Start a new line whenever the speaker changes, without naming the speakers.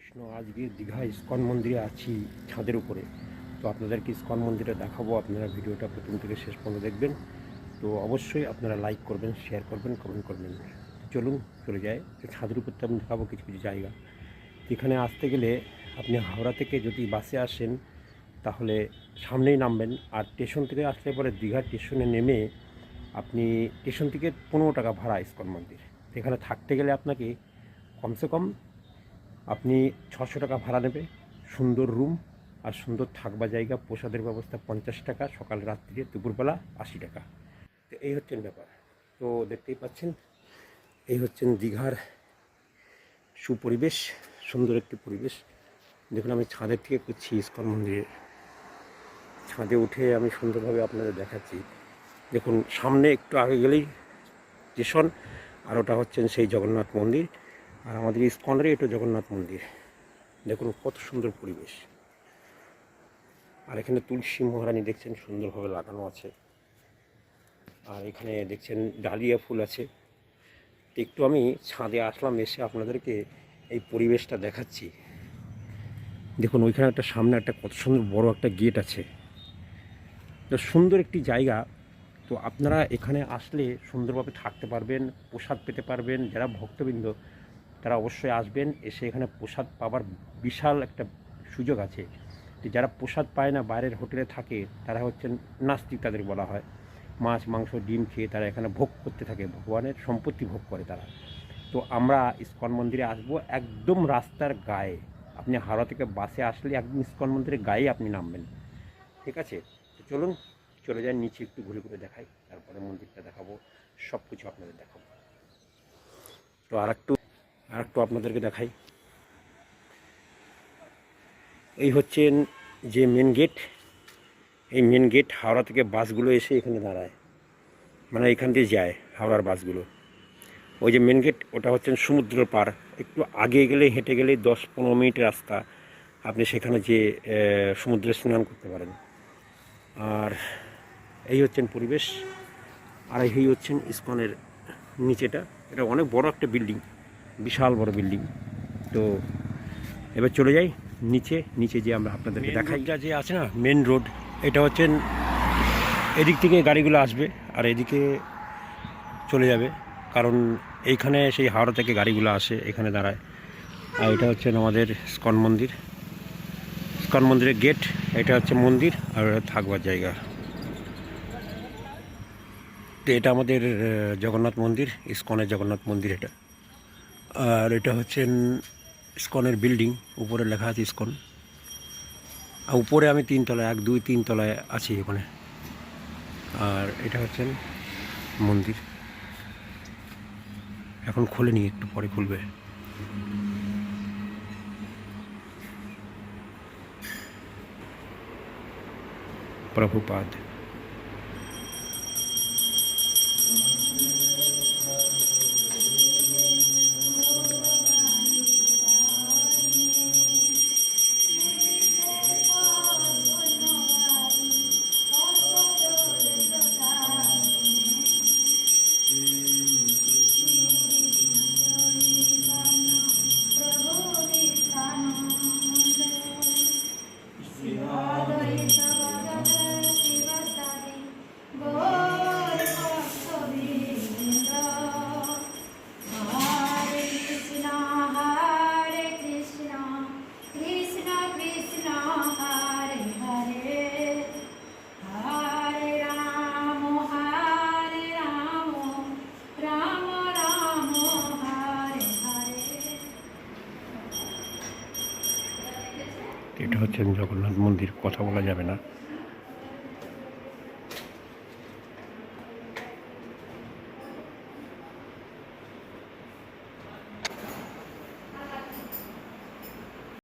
কৃষ্ণ, আজকে দীঘা ইস্কন মন্দিরে আছি ছাদের উপরে। তো আপনাদেরকে ইস্কন মন্দিরে দেখাবো, আপনারা ভিডিওটা প্রথম থেকে শেষ পর্যন্ত দেখবেন। তো অবশ্যই আপনারা লাইক করবেন, শেয়ার করবেন, কমেন্ট করবেন। চলুন চলে যায় তো ছাদের উপর তো আমি দেখাবো কিছু কিছু জায়গা। এখানে আসতে গেলে আপনি হাওড়া থেকে যদি বাসে আসেন, তাহলে সামনেই নামবেন। আর স্টেশন থেকে আসলে পরে দীঘা স্টেশনে নেমে আপনি স্টেশন থেকে পনেরো টাকা ভাড়া ইস্কন মন্দির। এখানে থাকতে গেলে আপনাকে কমসে কম আপনি ছশো টাকা ভাড়া নেবে, সুন্দর রুম আর সুন্দর থাকবা জায়গা, প্রসাদের ব্যবস্থা পঞ্চাশ টাকা, সকাল রাত্রিরে দুপুরবেলা আশি টাকা। তো এই হচ্ছেন ব্যাপার। তো দেখতেই পাচ্ছেন, এই হচ্ছেন দীঘার সুপরিবেশ, সুন্দর একটি পরিবেশ। দেখুন, আমি ছাদের থেকে করছি ইস্কন মন্দিরে। ছাদে উঠে আমি সুন্দরভাবে আপনাদের দেখাচ্ছি। দেখুন, সামনে একটু আগে গেলেই স্টেশন, আর ওটা হচ্ছেন সেই জগন্নাথ মন্দির। আর আমাদের ইস্কনের এটা জগন্নাথ মন্দির। দেখুন কত সুন্দর পরিবেশ। আর এখানে তুলসী মহারানী দেখছেন, সুন্দরভাবে লাগানো আছে। আর এখানে দেখছেন ডালিয়া ফুল আছে। একটু আমি ছাদে আসলাম, এসে আপনাদেরকে এই পরিবেশটা দেখাচ্ছি। দেখুন, ওইখানে একটা সামনে একটা কত সুন্দর বড় একটা গেট আছে। সুন্দর একটি জায়গা। তো আপনারা এখানে আসলে সুন্দরভাবে থাকতে পারবেন, প্রসাদ পেতে পারবেন, যারা ভক্তবৃন্দ। তারা অবশ্যই আসবেন, এসে এখানে প্রসাদ পাবার বিশাল একটা সুযোগ আছে। যারা প্রসাদ পায় না, বাইরের হোটেলে থাকে, তারা হচ্ছেন নাস্তিক তাদের বলা হয়। মাছ, মাংস, ডিম খেয়ে তারা এখানে ভোগ করতে থাকে, ভগবানের সম্পত্তি ভোগ করে তারা। তো আমরা ইস্কন মন্দিরে আসব একদম রাস্তার গায়ে। আপনি হাওড়া থেকে বাসে আসলে একদম ইস্কন মন্দিরের গায়ে আপনি নামবেন। ঠিক আছে? তো চলুন, চলে যান নিচে একটু ঘুরে ঘুরে দেখাই। তারপরে মন্দিরটা দেখাবো সব কিছু আপনাদের দেখাবো। তো আর একটু আর একটু আপনাদেরকে দেখাই। এই হচ্ছেন যে মেন গেট এই মেন গেট হাওড়া থেকে বাসগুলো এসে এখানে দাঁড়ায়। মানে এখান দিয়ে যায় হাওড়ার বাসগুলো। ওই যে মেন গেট ওটা হচ্ছেন সমুদ্র পার। একটু আগে গেলে, হেঁটে গেলে দশ পনেরো মিনিট রাস্তা। আপনি সেখানে যে সমুদ্রে স্নান করতে পারেন। আর এই হচ্ছেন পরিবেশ। আর এই হচ্ছেন ইস্কনের নিচেটা। এটা অনেক বড় একটা বিল্ডিং বিশাল বড় বিল্ডিং। তো এবার চলে যাই নিচে নিচে যে আমরা আপনাদেরকে দেখাই। যে আছে না মেন রোড এটা হচ্ছেন এদিক থেকে গাড়িগুলো আসবে আর এদিকে চলে যাবে। কারণ এইখানে সেই হাওড়া থেকে গাড়িগুলো আসে এখানে দাঁড়ায়। আর এটা হচ্ছেন আমাদের স্কন মন্দির। স্কন মন্দিরের গেট এটা হচ্ছে মন্দির আর এটা থাকবার জায়গা। তো এটা আমাদের জগন্নাথ মন্দির ইস্কনের জগন্নাথ মন্দির এটা। আর এটা হচ্ছেন ইস্কনের বিল্ডিং, উপরে লেখা আছে ইস্কন। আর উপরে আমি তিন তলায়, এক, দুই, তিন তলায় আছি ওখানে আর এটা হচ্ছেন মন্দির। এখন খোলেনি একটু পরে খুলবে। প্রভুপাদ। এটা হচ্ছে জগন্নাথ মন্দির কথা বলা যাবে না।